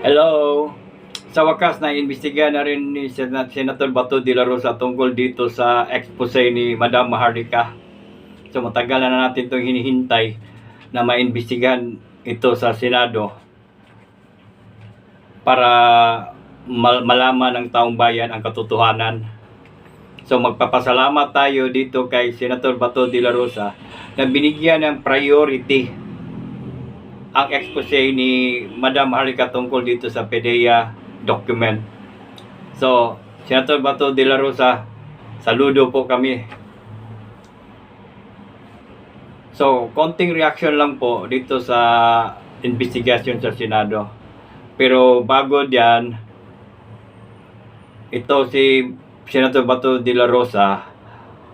Hello. Sa wakas na imbestiga na rin ni Sen- Senator Bato de la Rosa tungkol dito sa expose ni Madam Maharlika. So matagal na natin itong hinihintay na maimbestigahan ito sa Senado para mal- malaman ng taong bayan ang katotohanan. So magpapasalamat tayo dito kay Senator Bato de la Rosa na binigyan ng priority ang expose ni Madam Harika tungkol dito sa PDEA document. So, Senator Bato de la Rosa, saludo po kami. So, konting reaction lang po dito sa investigation sa Senado. Pero bago diyan, ito si Senator Bato de la Rosa,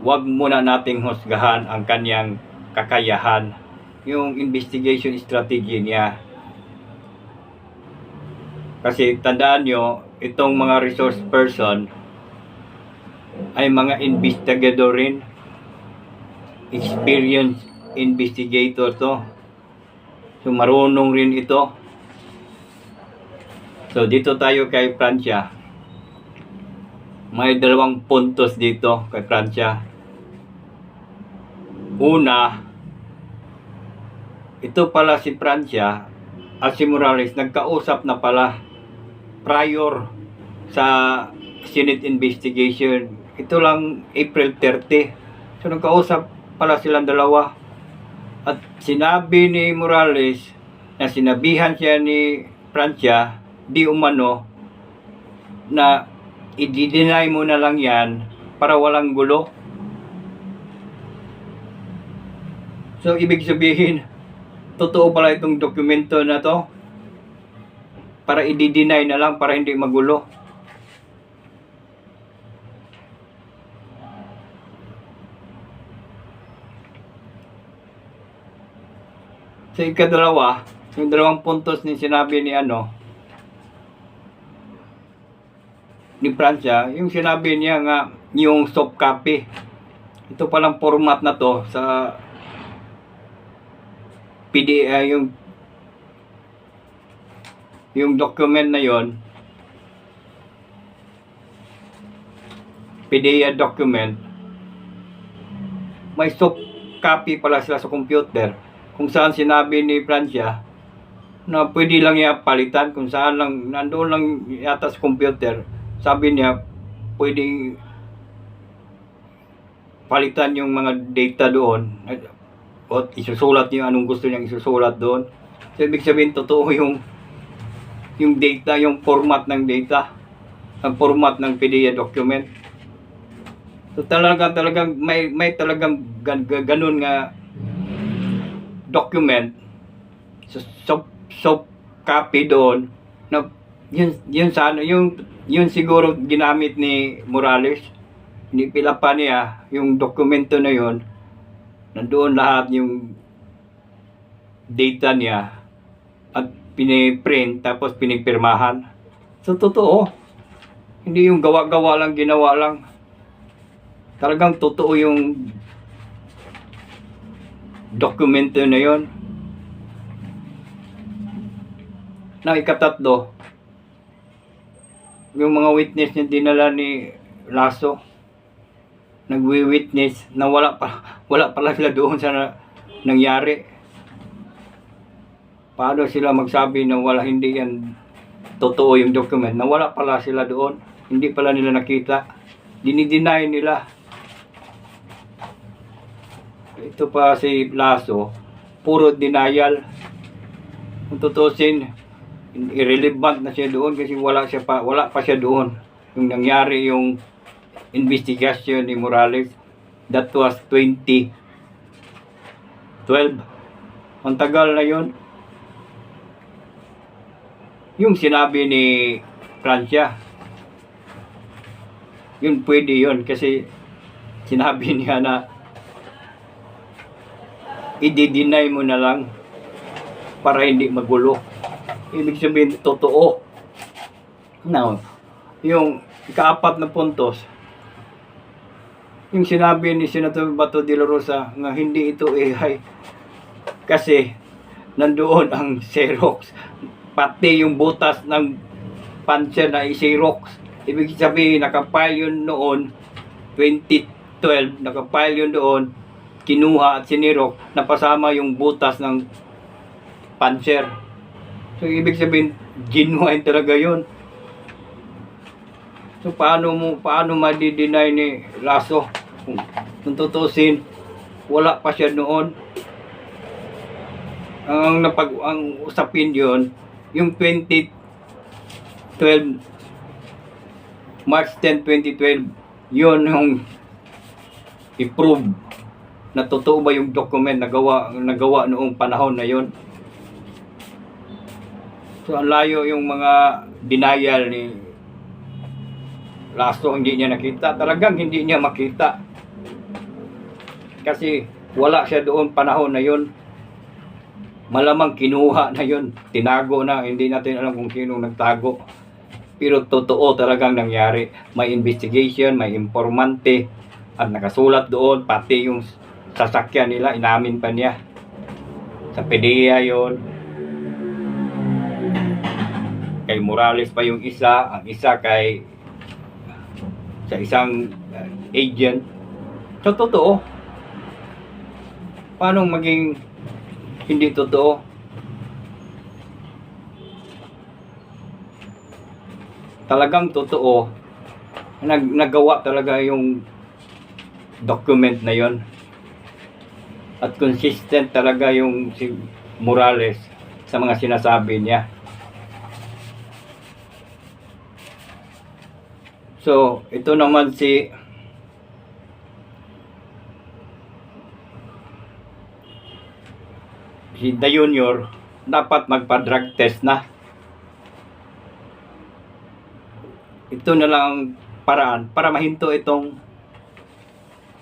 wag muna nating husgahan ang kanyang kakayahan yung investigation strategy niya. Kasi tandaan nyo, itong mga resource person ay mga investigador rin. Experienced investigator to. So marunong rin ito. So dito tayo kay Francia. May dalawang puntos dito kay Francia. Una, ito pala si Francia at si Morales nagkausap na pala prior sa Senate investigation. Ito lang April 30. So nagkausap pala silang dalawa. At sinabi ni Morales na sinabihan siya ni Francia di umano na i-deny mo na lang yan para walang gulo. So, ibig sabihin, totoo pala itong dokumento na to para i-deny na lang para hindi magulo. Sa ikadalawa, yung dalawang puntos ni sinabi ni ano, ni Francia, yung sinabi niya nga, yung soft copy. Ito palang format na to sa PDA yung yung document na yon PDA document may soft copy pala sila sa computer kung saan sinabi ni Francia na pwede lang niya palitan. Kung saan lang nandoon lang yata sa computer sabi niya pwede palitan yung mga data doon o isusulat niyo anong gusto niyang isusulat doon. So, ibig sabihin, totoo yung yung data, yung format ng data, ang format ng PDA document. So, talaga, talagang, may, may talagang gan, gan- ganun nga document, so, so, so copy doon, na yun, yun sana, yung, yun siguro ginamit ni Morales, nipila pa niya yung dokumento na yun, nandoon lahat yung data niya at piniprint tapos pinipirmahan. So, totoo. Hindi yung gawa-gawa lang, ginawa lang. Talagang totoo yung dokumento na yon. Na ikatatlo, yung mga witness na dinala ni Lasso, nagwi-witness na wala pa wala pala sila doon sa na, nangyari. Paano sila magsabi na wala hindi yan totoo yung document na wala pala sila doon, hindi pala nila nakita. Dinideny nila. Ito pa si Lasso, puro denial. Kung tutusin, irrelevant na siya doon kasi wala siya pa wala pa siya doon. Yung nangyari yung investigation ni Morales that was 2012 ang tagal na yun. Yung sinabi ni Francia yun pwede yun kasi sinabi niya na i-deny mo na lang para hindi magulo. Ibig sabihin totoo. Now yung ikaapat na puntos yung sinabi ni Senator Bato de la Rosa nga hindi ito AI kasi nandoon ang Xerox pati yung butas ng panser na i-xerox. Ibig sabihin, nakapile yun noon, 2012, nakapile yun doon, kinuha at sinirok, napasama yung butas ng panser. So, ibig sabihin, genuine talaga yun. So, paano mo, paano madi-deny ni Lasso? Kung, kung tutusin, wala pa siya noon. Ang napag ang usapin yon yung 2012 March 10, 2012 yon yung i-prove na totoo ba yung document na gawa, nagawa noong panahon na yon So, ang layo yung mga denial ni Lasso, hindi niya nakita. Talagang hindi niya makita. Kasi wala siya doon panahon na yon. Malamang kinuha na yon. Tinago na. Hindi natin alam kung sino nagtago. Pero totoo talagang nangyari. May investigation, may informante. At nakasulat doon. Pati yung sasakyan nila, inamin pa niya. Sa PDEA yon kay Morales pa yung isa, ang isa kay sa isang uh, agent. So, totoo. Paano maging hindi totoo? Talagang totoo. Nag, nagawa talaga yung document na yon at consistent talaga yung si Morales sa mga sinasabi niya. So, ito naman si si The Junior dapat magpa-drug test na. Ito na lang ang paraan para mahinto itong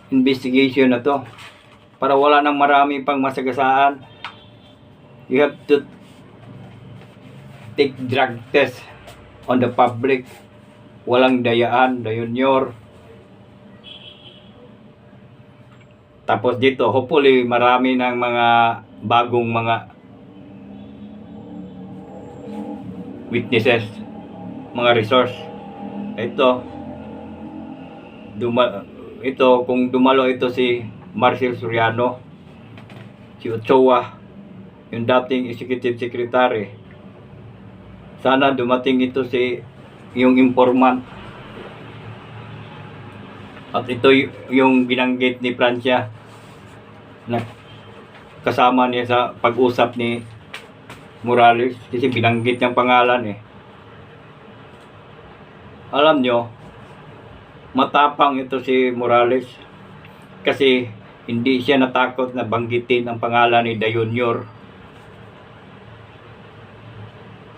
investigation na to. Para wala nang marami pang masagasaan. You have to take drug test on the public walang dayaan, dayunyor. Tapos dito, hopefully marami ng mga bagong mga witnesses, mga resource. Ito, duma, ito, kung dumalo ito si Marcel Soriano, si Ochoa, yung dating executive secretary, sana dumating ito si yung informant. At ito yung binanggit ni Francia na kasama niya sa pag-usap ni Morales kasi binanggit niyang pangalan eh. Alam nyo, matapang ito si Morales kasi hindi siya natakot na banggitin ang pangalan ni Da Junior.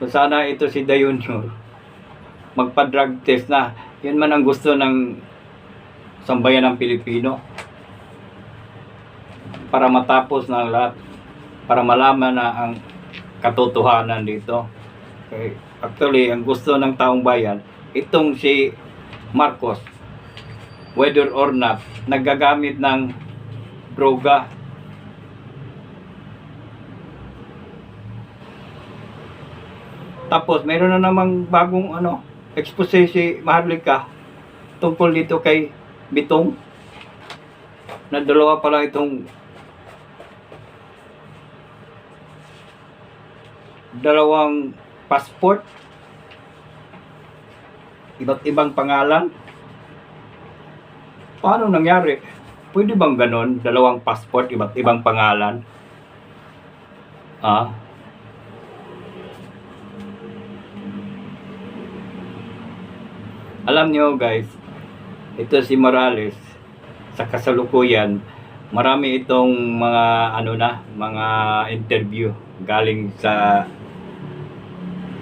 So sana ito si Da Junior magpa-drug test na. Yun man ang gusto ng sambayan ng Pilipino. Para matapos ang lahat. Para malaman na ang katotohanan dito. Okay. Actually, ang gusto ng taong bayan, itong si Marcos, whether or not, nagagamit ng droga. Tapos, meron na namang bagong ano, expose si Maharlika tungkol dito kay Bitong na dalawa pala itong dalawang passport iba't ibang pangalan. Paano nangyari? Pwede bang ganon? Dalawang passport iba't ibang pangalan? Ah alam nyo guys, ito si Morales sa kasalukuyan, marami itong mga ano na, mga interview galing sa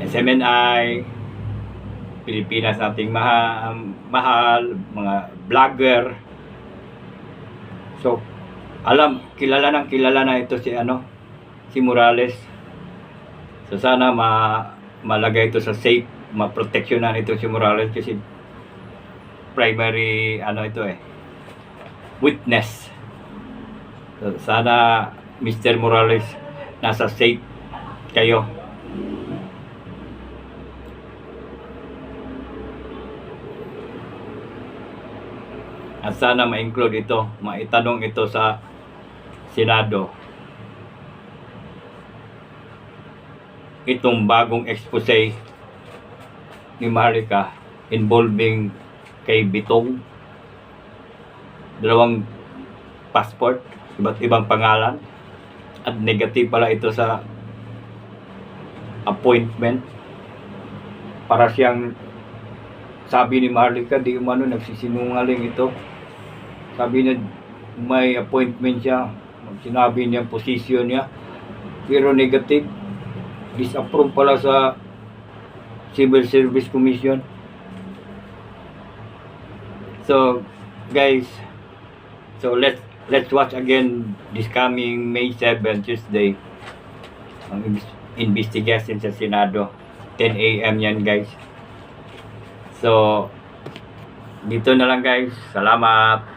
SMNI, Pilipinas nating maha, mahal, mga vlogger. So, alam, kilala ng kilala na ito si ano, si Morales. So sana ma malagay ito sa safe, maproteksyonan ito si Morales kasi primary ano ito eh witness. So, sana Mr. Morales nasa safe kayo. At sana ma-include ito, maitanong ito sa Senado. Itong bagong expose ni Marika involving kay Bitong. Dalawang passport, iba't ibang pangalan. At negative pala ito sa appointment. Para siyang sabi ni Marlica di umano nagsisinungaling ito. Sabi niya may appointment siya. Sinabi niya ang posisyon niya. Pero negative disapprove pala sa Civil Service Commission so guys so let's let's watch again this coming May 7 Tuesday. Ang investigation sa Senado. 10 a.m. yan guys. So dito na lang guys. Salamat